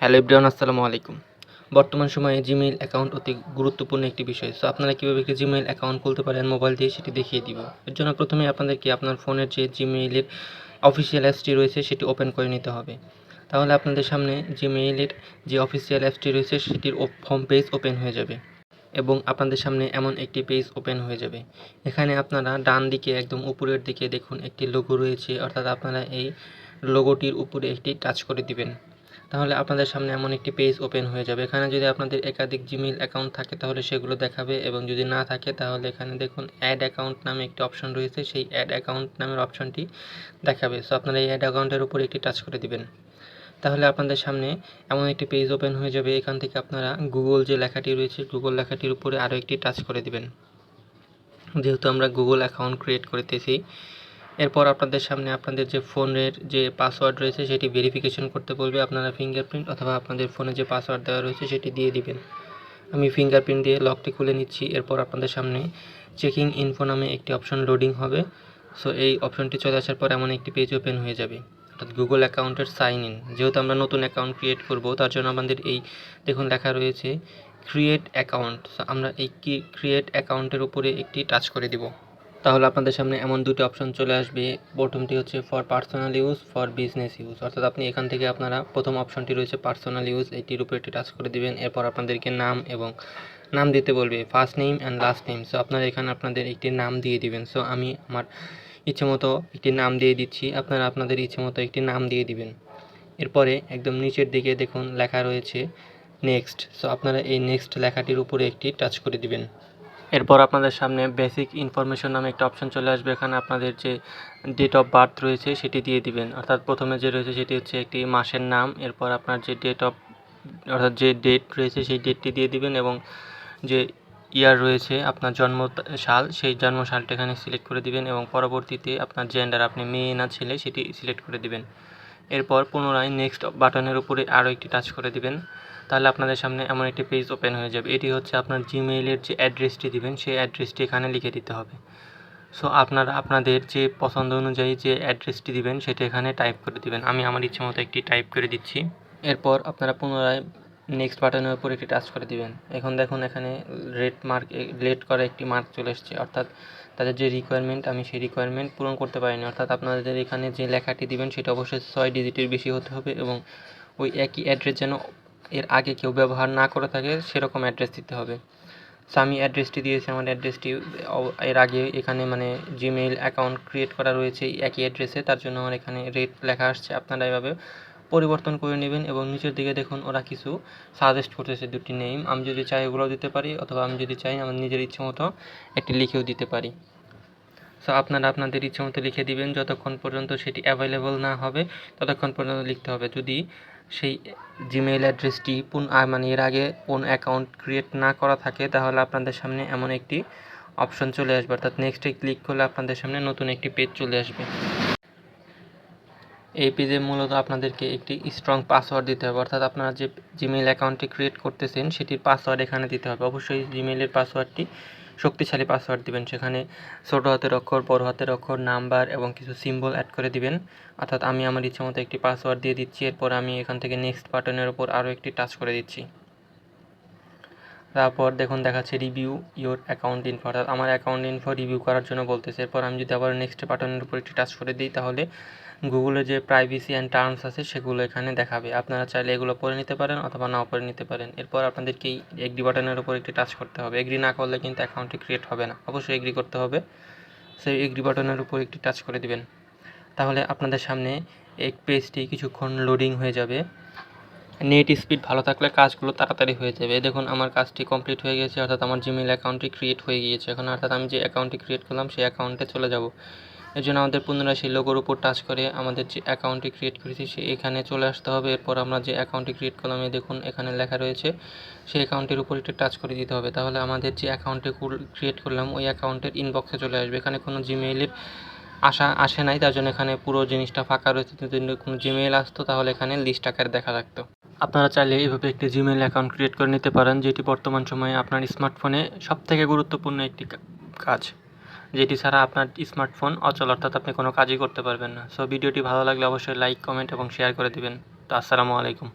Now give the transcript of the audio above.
Hello everyone, আসসালামু আলাইকুম। বর্তমান সময়ে জিমেইল অ্যাকাউন্ট অতি গুরুত্বপূর্ণ একটি বিষয়। সো আপনারা কীভাবে একটি জিমেইল অ্যাকাউন্ট খুলতে পারেন মোবাইল দিয়ে সেটি দেখিয়ে দিব। এর জন্য প্রথমে আপনাদেরকে আপনার ফোনের যে জিমেইলের অফিসিয়াল অ্যাপসটি রয়েছে, সেটি ওপেন করে নিতে হবে। তাহলে আপনাদের সামনে জিমেইলের যে অফিসিয়াল অ্যাপসটি রয়েছে, সেটির হোম পেজ ওপেন হয়ে যাবে এবং আপনাদের সামনে এমন একটি পেজ ওপেন হয়ে যাবে। এখানে আপনারা ডান দিকে একদম উপরের দিকে দেখুন, একটি লোগো রয়েছে। অর্থাৎ আপনারা এই লোগোটির উপরে একটি টাচ করে দিবেন। তাহলে আপনাদের সামনে এমন একটি পেজ ওপেন হয়ে যাবে। এখানে যদি আপনাদের একাধিক জিমেইল অ্যাকাউন্ট থাকে, তাহলে সেগুলো দেখাবে এবং যদি না থাকে, তাহলে এখানে দেখুন অ্যাড অ্যাকাউন্ট নামে একটি অপশন রয়েছে। সেই অ্যাড অ্যাকাউন্ট নামের অপশনটি দেখাবে। সো আপনারা এই অ্যাড অ্যাকাউন্টের উপর একটি টাচ করে দিবেন। তাহলে আপনাদের সামনে এমন একটি পেজ ওপেন হয়ে যাবে। এখান থেকে আপনারা গুগল যে লেখাটি রয়েছে গুগল লেখাটির উপরে আরও একটি টাচ করে দিবেন। যেহেতু আমরা গুগল অ্যাকাউন্ট ক্রিয়েট করতেছি এরপর আপনাদের সামনে আপনাদের যে ফোনের যে পাসওয়ার্ড রয়েছে সেটি ভেরিফিকেশন করতে বলবে। আপনারা ফিঙ্গারপ্রিন্ট অথবা আপনাদের ফোনে যে পাসওয়ার্ড দেওয়া রয়েছে সেটি দিয়ে দিবেন। আমি ফিঙ্গারপ্রিন্ট দিয়ে লকটি খুলে নিচ্ছি। এরপর আপনাদের সামনে চেকিং ইনফো নামে একটি অপশন লোডিং হবে। সো এই অপশনটি চলে আসার পর এমন একটি পেজ ওপেন হয়ে যাবে। অর্থাৎ গুগল অ্যাকাউন্টের সাইন ইন যেহেতু আমরা নতুন অ্যাকাউন্ট ক্রিয়েট করব, তার জন্য আমাদের এই দেখুন লেখা রয়েছে ক্রিয়েট অ্যাকাউন্ট আমরা এই ক্রিয়েট অ্যাকাউন্টের উপরে একটি টাচ করে দিব। তাহলে আপনাদের সামনে এমন দুটি অপশন চলে আসবে। প্রথমটি হচ্ছে for personal use for business use অর্থাৎ আপনি এখান থেকে আপনারা প্রথম অপশনটি রয়েছে পার্সোনাল ইউজ এটির উপরে একটি টাচ করে দিবেন। এরপর আপনাদেরকে নাম এবং নাম দিতে বলবে first name and last name so আপনারা এখানে আপনাদের একটি নাম দিয়ে দিবেন। সো আমি আমার ইচ্ছে মতো একটি নাম দিয়ে দিচ্ছি। আপনারা আপনাদের ইচ্ছে মতো একটি নাম দিয়ে দিবেন। এরপরে একদম নিচের দিকে দেখুন, লেখা রয়েছে নেক্সট সো আপনারা এই নেক্সট লেখাটির উপরে একটি টাচ করে দিবেন। এরপর আপনাদের সামনে বেসিক ইনফরমেশন নামে একটা অপশন চলে আসবে। এখানে আপনাদের যে ডেট অফ বার্থ রয়েছে, সেটি দিয়ে দিবেন। অর্থাৎ প্রথমে যে রয়েছে, সেটি হচ্ছে একটি মাসের নাম। এরপর আপনার যে ডেট অফ অর্থাৎ যে ডেট রয়েছে, সেই ডেটটি দিয়ে দিবেন এবং যে ইয়ার রয়েছে, আপনার জন্ম সাল, সেই জন্ম সালটা এখানে সিলেক্ট করে দিবেন এবং পরবর্তীতে আপনার জেন্ডার আপনি মেয়ে না ছেলে, সেটি সিলেক্ট করে দিবেন। এরপর পুনরায় নেক্সট বাটনের উপরে আরও একটি টাচ করে দিবেন। তাহলে আপনাদের সামনে এমন একটি পেজ ওপেন হয়ে যাবে। এটি হচ্ছে আপনার জিমেইলের যে অ্যাড্রেসটি দিবেন, সেই অ্যাড্রেসটি এখানে লিখে দিতে হবে। সো আপনারা, আপনাদের যে পছন্দ অনুযায়ী যে অ্যাড্রেসটি দিবেন, সেটা এখানে টাইপ করে দিবেন। আমি আমার ইচ্ছে মতো একটি টাইপ করে দিচ্ছি। এরপর আপনারা পুনরায় নেক্সট বাটনের উপর একটি টাচ করে দিবেন। এখন দেখুন, এখানে রেড মার্ক লেট করা একটি মার্ক চলে এসছে। অর্থাৎ তাদের যে রিকোয়ারমেন্ট আমি সেই রিকোয়ারমেন্ট পূরণ করতে পারিনি। অর্থাৎ আপনাদের এখানে যে লেখাটি দিবেন, সেটা অবশ্যই ছয় ডিজিটের বেশি হতে হবে এবং ওই একই অ্যাড্রেস যেন এর আগে কেউ ব্যবহার না করে থাকে, সেরকম অ্যাড্রেস দিতে হবে। সো আমি অ্যাড্রেসটি দিয়েছি, আমার অ্যাড্রেসটি এর আগে এখানে মানে জিমেইল অ্যাকাউন্ট ক্রিয়েট করা রয়েছে একই অ্যাড্রেসে তার জন্য আমার এখানে রেট লেখা আসছে আপনারা এভাবে পরিবর্তন করে নেবেন এবং নিচের দিকে দেখুন ওরা কিছু সাজেস্ট করতেছে দুটি নেম আমি যদি চাই ওগুলোও দিতে পারি, অথবা আমি যদি চাই আমার নিজের ইচ্ছে মতো একটি লিখেও দিতে পারি। সো আপনারা আপনাদের ইচ্ছে মতো লিখে দিবেন, যতক্ষণ পর্যন্ত সেটি অ্যাভেলেবল না হবে, ততক্ষণ পর্যন্ত লিখতে হবে। যদি সেই জিমেইল অ্যাড্রেসটি পুন মানে এর আগে কোন অ্যাকাউন্ট ক্রিয়েট না করা থাকে, তাহলে আপনাদের সামনে এমন একটি অপশন চলে আসবে। অর্থাৎ নেক্সটে ক্লিক করলে আপনাদের সামনে নতুন একটি পেজ চলে আসবে। এই পেজে মূলত আপনাদেরকে একটি স্ট্রং পাসওয়ার্ড দিতে হবে। অর্থাৎ আপনারা যে জিমেইল অ্যাকাউন্টটি ক্রিয়েট করতেছেন, সেটির পাসওয়ার্ড এখানে দিতে হবে। অবশ্যই জিমেইলের পাসওয়ার্ডটি শক্তিশালী পাসওয়ার্ড দিবেন। সেখানে ছোট হাতের অক্ষর, বড় হাতের অক্ষর, নাম্বার এবং কিছু সিম্বল অ্যাড করে দিবেন। অর্থাৎ আমি আমার ইচ্ছে মতো একটি পাসওয়ার্ড দিয়ে দিচ্ছি। এরপর আমি এখান থেকে নেক্সট বাটনের ওপর আরও একটি টাচ করে দিচ্ছি। তারপর দেখুন দেখাচ্ছে রিভিউ ইওর অ্যাকাউন্ট ইনফো অর্থাৎ আমার অ্যাকাউন্ট ইনফো রিভিউ করার জন্য বলতেছে। এরপর আমি যদি আবার নেক্সট বাটনের উপর একটি টাচ করে দিই, তাহলে গুগলে যে প্রাইভেসি অ্যান্ড টার্মস আছে, সেগুলো এখানে দেখাবে। আপনারা চাইলে এগুলো পড়ে নিতে পারেন অথবা নাও পড়ে নিতে পারেন। এরপর আপনাদেরকে এই এগ্রি বাটনের উপর একটি টাচ করতে হবে। এগ্রি না করলে কিন্তু অ্যাকাউন্টটি ক্রিয়েট হবে না। অবশ্যই এগ্রি করতে হবে। সেই এগ্রি বাটনের উপর একটি টাচ করে দিবেন। তাহলে আপনাদের সামনে এক পেজটি কিছুক্ষণ লোডিং হয়ে যাবে। নেট স্পিড ভালো থাকলে কাজগুলো তাড়াতাড়ি হয়ে যাবে। দেখুন, আমার কাজটি কমপ্লিট হয়ে গেছে, অর্থাৎ আমার জিমেল অ্যাকাউন্টটি ক্রিয়েট হয়ে গিয়েছে। এখন অর্থাৎ আমি যে অ্যাকাউন্টটি ক্রিয়েট করলাম, সেই অ্যাকাউন্টে চলে যাব। এর জন্য আমাদের পুনরায় সেই লোগোর উপর টাচ করে আমাদের যে অ্যাকাউন্টটি ক্রিয়েট করেছি, সে এখানে চলে আসতে হবে। এরপর আমরা যে অ্যাকাউন্টটি ক্রিয়েট করলাম দেখুন, এখানে লেখা রয়েছে, সেই অ্যাকাউন্টের উপর একটু টাচ করে দিতে হবে। তাহলে আমাদের যে অ্যাকাউন্টটি ক্রিয়েট করলাম, ওই অ্যাকাউন্টের ইনবক্সে চলে আসবে। এখানে কোনো জিমেইলের আসা আসে নাই, তার জন্য এখানে পুরো জিনিসটা ফাঁকা রয়েছে। যদি কোনো জিমেইল আসতো, তাহলে এখানে লিস্ট আকারে দেখা লাগতো আপনারা চাইলে এইভাবে একটি জিমেইল অ্যাকাউন্ট ক্রিয়েট করে নিতে পারেন, যেটি বর্তমান সময়ে আপনার স্মার্টফোনে সবথেকে গুরুত্বপূর্ণ একটি কাজ, যেটি ছাড়া আপনার স্মার্টফোন অচল, অর্থাৎ আপনি কোনো কাজই করতে পারবেন না। সো ভিডিওটি ভালো লাগলে অবশ্যই লাইক কমেন্ট এবং শেয়ার করে দিবেন। তো, আসসালামু আলাইকুম।